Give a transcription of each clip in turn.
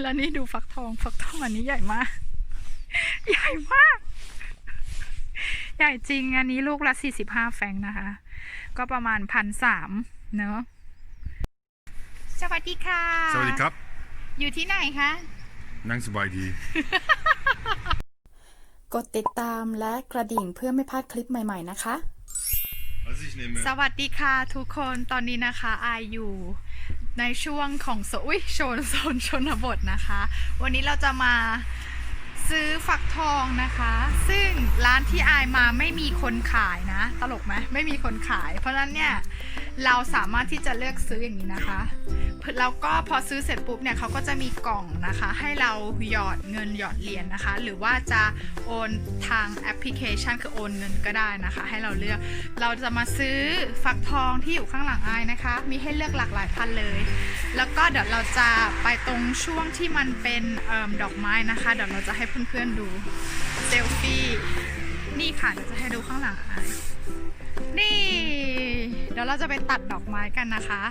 แล้วนี่ดูฟักทอง ฟักทองอันนี้ใหญ่มาก ใหญ่มาก ใหญ่จริงอันนี้ลูกละสี่สิบห้าแฟรงค์นะคะ ก็ประมาณพันสามเนอะสวัสดีค่ะ สวัสดีครับ อยู่ที่ไหนคะ นั่งสบายดี กดติดตามและกระดิ่งเพื่อไม่พลาดคลิปใหม่ ๆ นะคะ สวัสดีค่ะทุกคน ตอนนี้นะคะอายอยู่ ในช่วงของโซนอุ้ยโซนโซนชนบทนะคะ วันนี้เราจะมาซื้อฝักทองนะคะ ซึ่งร้านที่อายมาไม่มีคนขายนะ ตลกไหมไม่มีคนขาย เพราะฉะนั้นเนี่ย เราสามารถที่จะเลือกซื้ออย่างนี้นะคะแล้วก็พอซื้อเสร็จปุ๊บเนี่ยเขาก็จะมีกล่องนะคะ ให้เราหยอดเงินหยอดเหรียญนะคะ หรือว่าจะโอนทางแอปพลิเคชันคือโอนเงินก็ได้นะคะ ให้เราเลือกเราจะมาซื้อฟักทองที่อยู่ข้างหลังอายนะคะ มีให้เลือกหลากหลายพันเลย แล้วก็เดี๋ยวเราจะไปตรงช่วงที่มันเป็นออดอกไม้นะคะ เดี๋ยวเราจะให้เพื่อนๆดูเซลฟี่นี่ค่ะเดี๋ยวจะให้ดูข้างหลังอายนี่ เดี๋ยวเราจะไปตัดดอกไม้กันนะคะ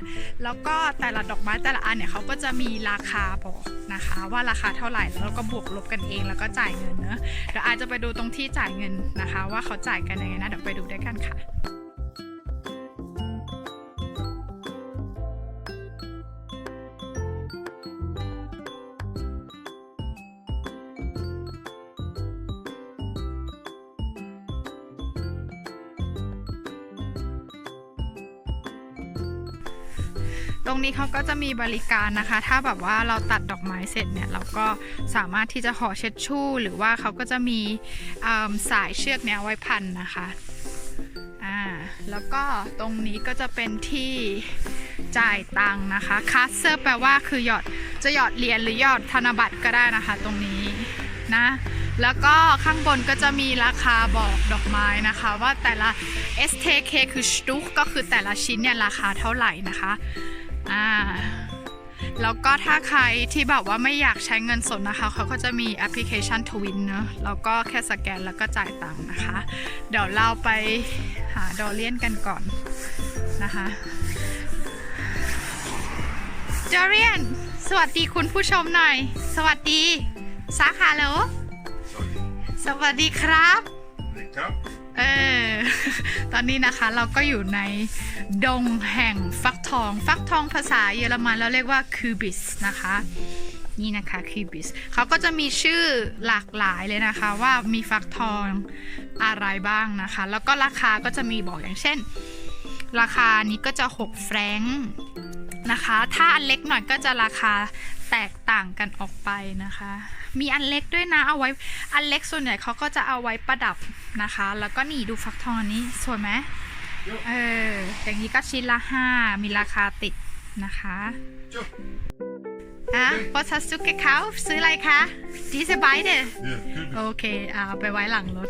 แล้วก็แต่ละดอกไม้แต่ละอันเนี่ยเขาก็จะมีราคาบอกนะคะ ว่าราคาเท่าไหร่แล้วเราก็บวกลบกันเองแล้วก็จ่ายเงินเนอะเดี๋ยวอาจจะไปดูตรงที่จ่ายเงินนะคะ ว่าเขาจ่ายกันยังไงนะเดี๋ยวไปดูด้วยกันค่ะ รงนี้เขาก็จะมีบริการนะคะ ถ้าแบบว่าเราตัดดอกไม้เสร็จเนี่ย เราก็สามารถที่จะห่อเช็ดชู่ หรือว่าเขาก็จะมีสายเชือกเนี้ยไว้พันนะคะอ่าแล้วก็ตรงนี้ก็จะเป็นที่จ่ายตังค์นะคะคัสเซอร์แปลว่าคือหยอดจะหยอดเหรียญหรือหยอดธนบัตรก็ได้นะคะ ตรงนี้นะแล้วก็ข้างบนก็จะมีราคาบอกดอกไม้นะคะ ว่าแต่ละ STK คือสตุกก็คือแต่ละชิ้นเนี่ยราคาเท่าไหร่นะคะ อ่าแล้วก็ถ้าใครที่แบบว่าไม่อยากใช้เงินสดนะคะ เขาก็จะมีแอปพลิเคชันทวินเนอะแล้วก็แค่สแกนแล้วก็จ่ายตังค์นะคะ เดี๋ยวเราไปหาดอลเลียนกันก่อนนะคะดอเลียน สวัสดีคุณผู้ชมหน่อย สวัสดีสาขาเหรอสวัสดีสวัสดีครับ ครับ เออตอนนี้นะคะเราก็อยู่ในดงแห่งฟักทอง ฟักทองภาษาเยอรมันเราเรียกว่าคูบิสนะคะ นี่นะคะคูบิสเขาก็จะมีชื่อหลากหลายเลยนะคะ ว่ามีฟักทองอะไรบ้างนะคะ แล้วก็ราคาก็จะมีบอกอย่างเช่น ราคานี้ก็จะ 6 แฟรงค์ นะคะ ถ้าอันเล็กหน่อยก็จะราคาแตกต่างกันออกไปนะคะ มีอันเล็กด้วยนะ เอาไว้ อันเล็กส่วนใหญ่เขาก็จะเอาไว้ประดับนะคะ แล้วก็นี่ดูฟักทองอันนี้สวยไหมเออ อย่างนี้ก็ชิ้นละห้ามีราคาติดนะคะจุ๊บอะ was hast du gekauft ซื้ออะไรคะ diese beide เนี่ยคือโอเคเอาไปไว้หลังรถ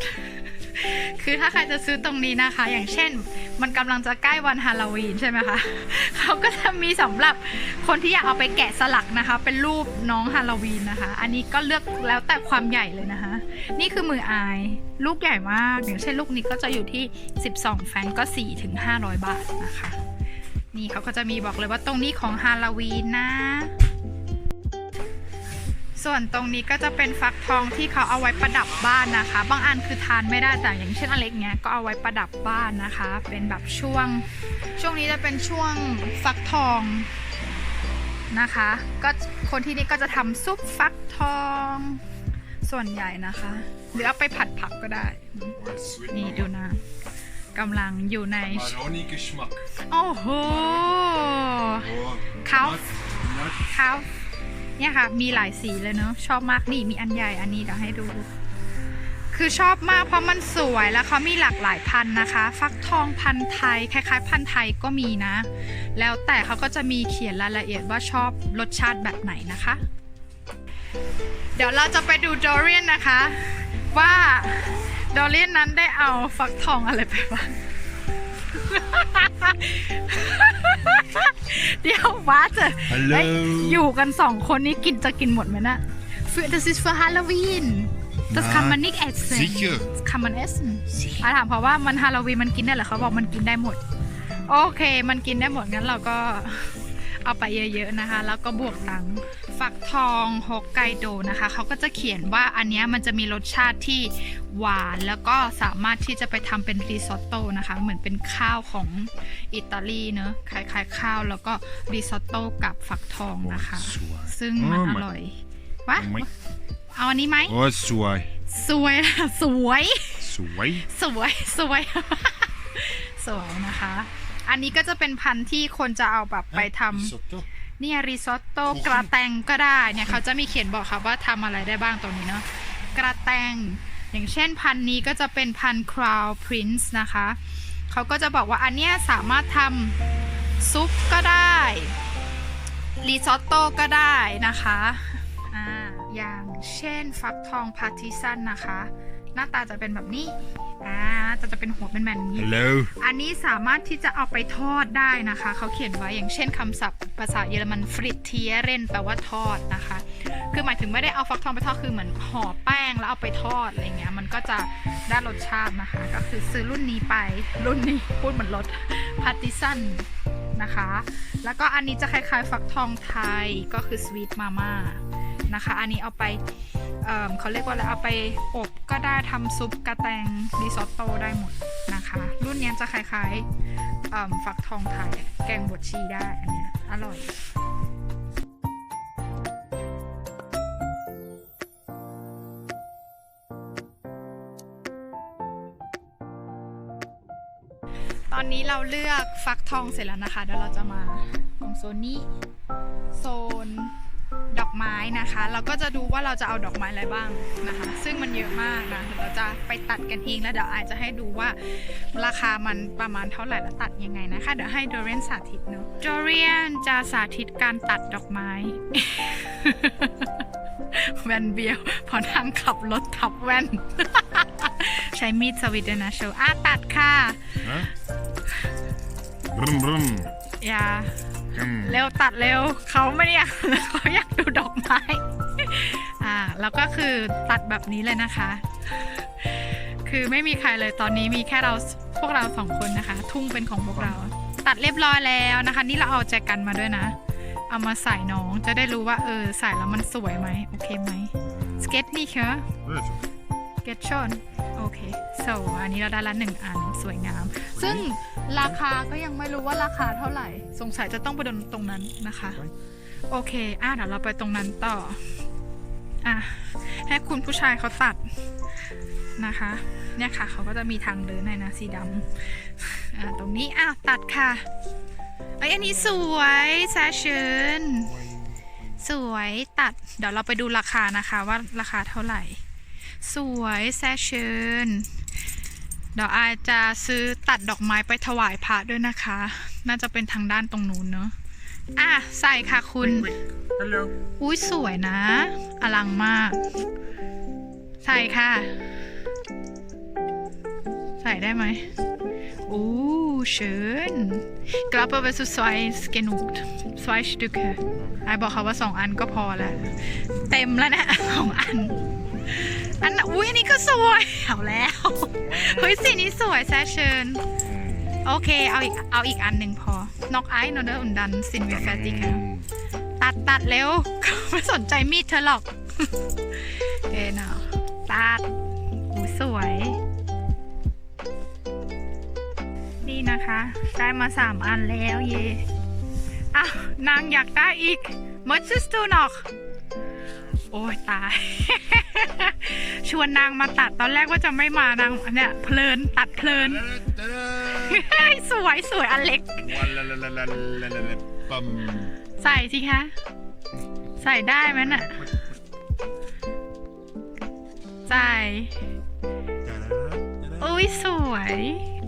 คือถ้าใครจะซื้อตรงนี้นะคะ อย่างเช่น มันกำลังจะใกล้วันฮาโลวีนใช่ไหมคะเขาก็จะมีสำหรับคนที่อยากเอาไปแกะสลักนะคะ เป็นรูปน้องฮาโลวีนนะคะ อันนี้ก็เลือกแล้วแต่ความใหญ่เลยนะคะ นี่คือมืออาย ลูกใหญ่มาก อย่างเช่นลูกนี้ก็จะอยู่ที่ 12 แฟรงก์ก็ 4 ถึง 500 บาทนะคะ นี่เขาก็จะมีบอกเลยว่าตรงนี้ของฮาโลวีนนะ ส่วนตรงนี้ก็จะเป็นฟักทองที่เขาเอาไว้ประดับบ้านนะคะ บางอันคือทานไม่ได้แต่อย่างเช่นอันเล็กเนี้ยก็เอาไว้ประดับบ้านนะคะ เป็นแบบช่วง ช่วงนี้จะเป็นช่วงฟักทองนะคะ ก็คนที่นี่ก็จะทำซุปฟักทอง ส่วนใหญ่นะคะ หรือเอาไปผัดผักก็ได้ นี่ดูนะกำลังอยู่ใน Maroni Geschmack โอ้โห oh. Kauf. Nut, ครับ เนี่ยค่ะ มีหลายสีเลยเนอะชอบมากนี่มีอันใหญ่อันนี้เดี๋ยวให้ดู คือชอบมากเพราะมันสวยแล้วเขามีหลากหลายพันนะคะ ฟักทองพันไทย คล้ายๆ พันไทยก็มีนะ แล้วแต่เขาก็จะมีเขียนรายละเอียดว่าชอบรสชาติแบบไหนนะคะ เดี๋ยวเราจะไปดูดอเรียนนะคะ ว่าดอเรียนนั้นได้เอาฟักทองอะไรไปบ้าง เดี๋ยวว้าจะ Hallo เอ้ยอยู่กันสองคนนี้กินจะกินหมดไหมนะ für das ist für Halloween das kann man nicht essen Sicher. das kann man essen Sicher. อาถามเพราะว่ามันฮาโลวีนมันกินได้เหรอเขาบอกมันกินได้หมด โอเค มันกินได้หมดงั้นเราก็ เอาไปเยอะๆนะคะ แล้วก็บวกตังค์ฟักทองฮอกไกโดนะคะ เขาก็จะเขียนว่าอันเนี้ยมันจะมีรสชาติที่หวานแล้วก็สามารถที่จะไปทำเป็นริซอตโต้นะคะ เหมือนเป็นข้าวของอิตาลีเนอะคล้ายๆข้าวแล้วก็ริซอตโต้กับฟักทองนะคะสวยซึ่งมันอ๋ออมันร่อยวะไม่เอาอันนี้ไหมโอ้สวย สวยสวย สวย สวย สวย สวยนะคะ อันนี้ก็จะเป็นพันธุ์ที่คนจะเอาแบบไปทำ เนี่ยริซอตโต้กระแตงก็ได้เนี่ยเขาจะมีเขียนบอกค่ะว่าทำอะไรได้บ้างตรงนี้เนาะกระแตง อย่างเช่นพันธุ์นี้ก็จะเป็นพันธุ์ Crown Prince นะคะเขาก็จะบอกว่าอันเนี้ยสามารถทำซุปก็ได้ริซอตโต้ก็ได้นะคะอ่าอย่างเช่นฟักทองพาร์ติซันนะคะ หน้าตาจะเป็นแบบนี้อ่าจะจะเป็นหัวเป็นแบบนี้ Hello อันนี้สามารถที่จะเอาไปทอดได้นะคะ เขาเขียนไว้อย่างเช่นคำศัพท์ ภาษาเยอรมันฟริตเทียเรนแปลว่าทอดนะคะ คือหมายถึงไม่ได้เอาฟักทองไปทอดคือเหมือนห่อแป้งแล้วเอาไปทอดอะไรเงี้ยมันก็จะได้รสชาตินะคะ ก็คือซื้อรุ่นนี้ไปรุ่นนี้พูดเหมือนรถพาร์ติซันนะคะ แล้วก็อันนี้จะคล้ายๆ ฟักทองไทยก็คือสวีทมาม่า นะคะ อันนี้เอาไปเเขาเรียกว่าอะไรเอาไปอบก็ได้ทำซุปกระแตงริซอตโต้ได้หมดนะคะ รุ่นนี้จะคล้ายๆฟักทองไทยแกงบดชีได้อันนี้อร่อยตอนนี้เราเลือกฟักทองเสร็จแล้วนะคะ เดี๋ยวเราจะมาตรงโซนนี้ โซน ดอกไม้นะคะ เราก็จะดูว่าเราจะเอาดอกไม้อะไรบ้างนะคะ ซึ่งมันเยอะมากนะเดี๋ยวเราจะไปตัดกันเองแล้วเดี๋ยวอาจจะให้ดูว่าราคามันประมาณเท่าไหร่และตัดยังไงนะคะเดี๋ยวให้โดเรียนสาธิตเนาะโดเรียนจะสาธิตการตัดดอกไม้แว่นเบี้ยวเพอนั่งขับรถทับแว่น ใช้มีดสวิตด้วยนะโชว์อะตัดค่ะฮะบรึมบรึมอย่าอืม เร็วตัดเร็วเขาไม่ได้อยากเขาอยากดูดอกไม้อ่าแล้วก็คือตัดแบบนี้เลยนะคะ คือไม่มีใครเลยตอนนี้มีแค่เราพวกเราสองคนนะคะ ทุ่งเป็นของพวกเรา ตัดเรียบร้อยแล้วนะคะ นี่เราเอาแจกันมาด้วยนะ เอามาใส่น้องจะได้รู้ว่าเออใส่แล้วมันสวยไหมโอเคไหมสเก็ตนี่ค่ะ Vet du? get shown โอเค so อันนี้เราได้ละหนึ่งอันสวยงาม ซึ่งราคาก็ยังไม่รู้ว่าราคาเท่าไหร่ สงสัยจะต้องไปดูตรงนั้นนะคะ โอเค อะเดี๋ยวเราไปตรงนั้นต่อ อะ ให้คุณผู้ชายเขาตัดนะคะ เนี่ยค่ะ เขาก็จะมีทางเดินให้นะสีดำอะตรงนี้ อ้าว ตัดค่ะไอยอันนี้สวยแซชเชนสวยตัด เดี๋ยวเราไปดูราคานะคะว่าราคาเท่าไหร่ สวยแซชเชนเดี๋ยวอาจจะซื้อตัดดอกไม้ไปถวายพระด้วยนะคะ น่าจะเป็นทางด้านตรงนู้นเนอะอะ ใส่ค่ะคุณ Hello อุ้ยสวยนะ อลังมาก ใส่ค่ะ ใส่ได้ไหมอู้ schön ich glaube aber so zwei ist genug zwei Stücke ไอบอกเขาว่าสองอันก็พอแล้ว เต็มแล้วนะสองอัน อันน่ะอุ้ยอันนี้ก็สวยเอาแล้ว เฮ้ยสีนี้สวยแซชเชิญ โอเค เอาอีก เอาอีกอันหนึ่งพอนอกไอ้นอเดอร์อุนดันซินวิฟติค่ะตัดตัดเร็วไม่สนใจมีดเธอหรอก เอ็นะตัดหูสวย นี่นะคะ ได้มาสามอันแล้วเย่อ้าวนางอยากได้อีกมดซิสตูนอก โอ้ยตาย ชวนนางมาตัดตอนแรกว่าจะไม่มานางเนี่ยเพลินตัดเพลิน สวยสวยอันเล็ก ใส่สิคะ ใส่ได้ไหมน่ะ ใส่ อุ้ยสวย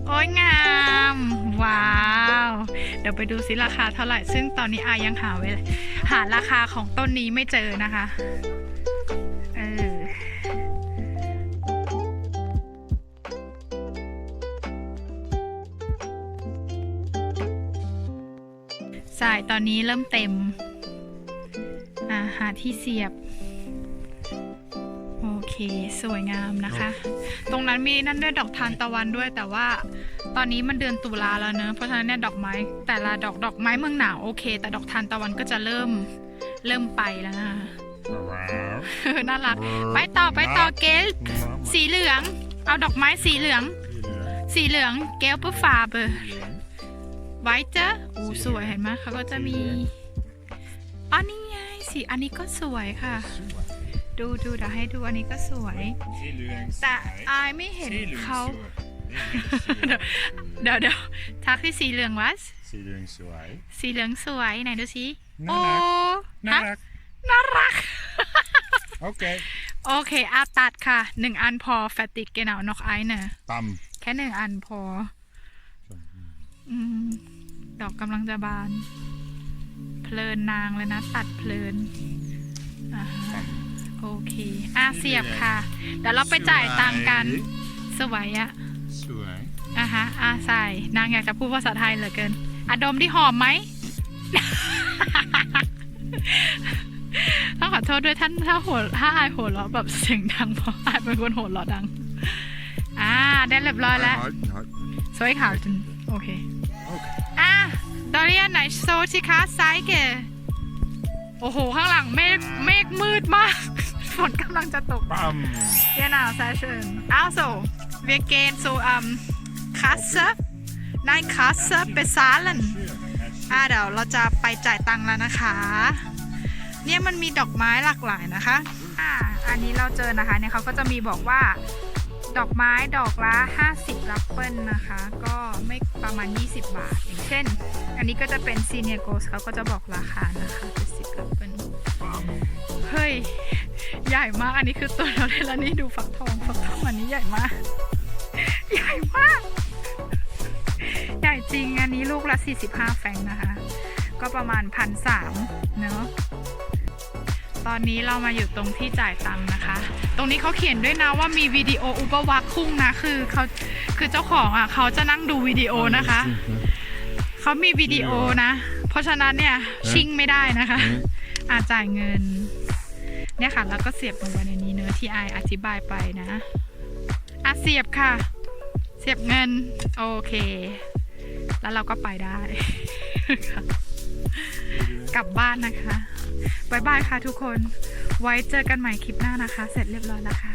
โอ้ยงาม ว้าว เดี๋ยวไปดูซิราคาเท่าไหร่ ซึ่งตอนนี้อายังหาไว้เลยหาราคาของต้นนี้ไม่เจอนะคะเออสายตอนนี้เริ่มเต็ม อ่าหาที่เสียบ เคสวยงามนะคะ ตรงนั้นมีนั่นด้วยดอกทานตะวันด้วย แต่ว่าตอนนี้มันเดือนตุลาแล้วเนอะเพราะฉะนั้นเนี่ยดอกไม้ แต่ละดอกดอกไม้เมืองหนาวโอเค แต่ดอกทานตะวันก็จะเริ่มเริ่มไปแล้วนะคะว้าวน่ารัก ไปต่อไปต่อเกลสีเหลือง เอาดอกไม้สีเหลือง สีเหลืองเกลเปอร์ฟาเบอร์ไว้เจออู้สวยเห็นไหมเขาก็จะมีอันนี้ไงสีอันนี้ก็สวยค่ะ ดูดูเดี๋ยวให้ดูอันนี้ก็สวยสีเหลืองแต่อายไม่เห็นเขา เดี๋ยวเดี๋ยวทักที่สีเหลืองวัสสีเหลืองสวย สีเหลืองสวยไหนดูสิน่าโอ้รักน่าฮะรัก น่ารัก โอเค โอเคอาตัดค่ะหนึ่งอันพอแฟติกเกนเอานอกไอเนอะตแค่หนึ่งอันพออืมดอกกำลังจะบาน เพลินนางเลยนะ ตัดเพลินอ่าฮะ โอเคอะเสียบค่ะ เดี๋ยวเราไปจ่ายตังค์กัน สวยอะสวยอะฮะอะใส่นางอยากจะพูดภาษาไทยเหลือเกินอะดมที่หอมไหม ต้องขอโทษด้วยท่านถ้าหัวถ้าอายหัวเราะแบบเสียงดังเพราะอายเป็นคนหัวเราะดัง อ่าได้เรียบร้อยแล้วฮอตฮอตสวยค่ะจนโอเคโอเค อะดอเรียนไหนโซชิคะไซเกโอ้โห ข้างหลังเมฆเมฆมืดมาก ฝนกำลังจะตก ปั๊ม Genau, sehr schön. Also, wir gehen zu ähm, Kasse. Nein, Kasse bezahlen. อ่าเดี๋ยวเราจะไปจ่ายตังค์แล้วนะคะ เนี่ยมันมีดอกไม้หลากหลายนะคะ อ่า อันนี้เราเจอนะคะ เนี่ยเขาก็จะมีบอกว่า ดอกไม้ดอกละ 50รับเปิลนะคะ ก็ไม่ประมาณ 20 บาท อย่างเช่น อันนี้ก็จะเป็นซีเนียโกสเขาก็จะบอกราคานะคะ70รับเปิลเฮ้ย ใหญ่มาก อันนี้คือตัวเราเลยแล้วนี่ดูฝักทองฝักทองอันนี้ใหญ่มาก ใหญ่มาก ใหญ่จริงอันนี้ลูกละ 45 แฟรงค์นะคะ ก็ประมาณพันสามเนอะตอนนี้เรามาอยู่ตรงที่จ่ายตังค์นะคะ ตรงนี้เขาเขียนด้วยนะว่ามีวิดีโออุปวักคุ้งนะ คือเขาคือเจ้าของอะเขาจะนั่งดูวิดีโอนะคะ เขามีวิดีโอนะ เพราะฉะนั้นเนี่ยชิ่งไม่ได้นะคะ อาจ่ายเงิน เนี่ยค่ะแล้วก็เสียบลงไปในนี้เนื้อที่ไออธิบายไปนะอะเสียบค่ะ เสียบเงิน โอเค แล้วเราก็ไปได้ กลับบ้านนะคะบายบายค่ะทุกคน ไว้เจอกันใหม่คลิปหน้านะคะ เสร็จเรียบร้อยแล้วค่ะ